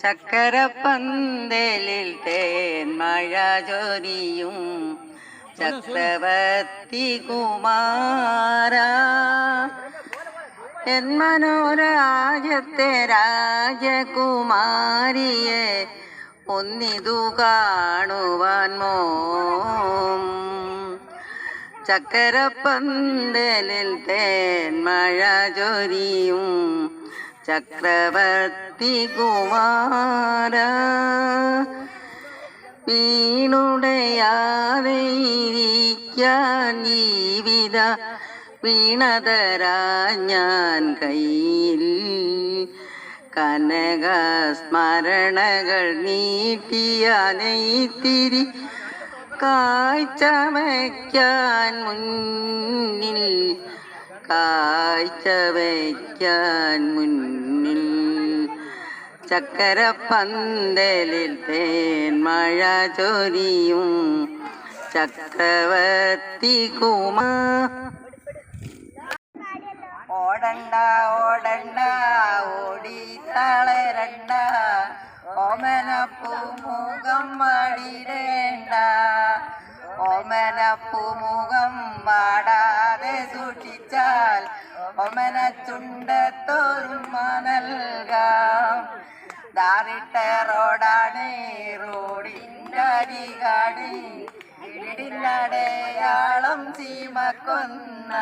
ചക്കരപ്പന്തലിൽ തേൻ ജോലിയും ചക്രവർത്തി കുമാര എൻ മനോരാജ്യത്തെ രാജകുമാരിയെ ഒന്നിതു കാണുവാൻ മോം. ചക്കരപ്പന്തലിൽ തേൻ മഴ ചൊരിയും. ചക്രവർത്തി കുമാര വീണുടയാതെ ഇരിക്കാൻ ജീവിത വീണതരാ ഞാൻ കയ്യിൽ. കനക സ്മരണകൾ നീട്ടിയ നെയ്ത്തിരി കാഴ്ച വയ്ക്കാൻ മുന്നിൽ കാഴ്ച വയ്ക്കാൻ മുന്നിൽ ചക്കരപ്പന്തലിൽ തേൻ മഴ ചൊരിയും ചക്രവർത്തി കുമാ. ഓടണ്ട ഓടണ്ട ഓടി തളരണ്ട ഓമനപ്പൂമുഖം സൂക്ഷിച്ചാൽ ഒമന ചുണ്ടത്തോരുമ നൽകാം ദാറിട്ട റോഡാണ് റോഡിന്റെ ടയാളം വീടിനടയാളം ചീമക്കൊന്ന.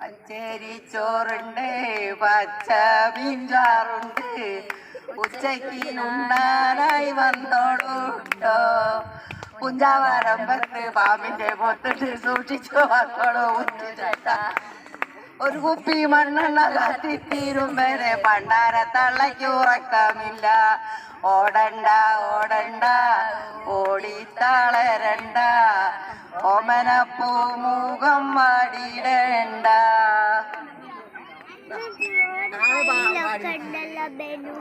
മഞ്ചേരി ചോറുണ്ട് പച്ച മീൻചാറുണ്ട് ഉച്ചയ്ക്ക് ഉണ്ണാനായി വന്നോളൂട്ടോ. പുഞ്ചാവരമ്പത്ത് പാമ്പിന്റെ പൊത്തിട്ട് സൂക്ഷിച്ചു മക്കളോ ഉച്ചേട്ട ഒരു കുപ്പി മണ്ണെണ്ണ കത്തിത്തീരും വരെ പണ്ടാര തള്ളയ്ക്ക് ഉറക്കമില്ല. ഓടണ്ട ഓടണ്ട ഓടിത്തളരണ്ട. തളരണ്ട ഓമനപ്പൂ കണ്ടല്ല ബെനു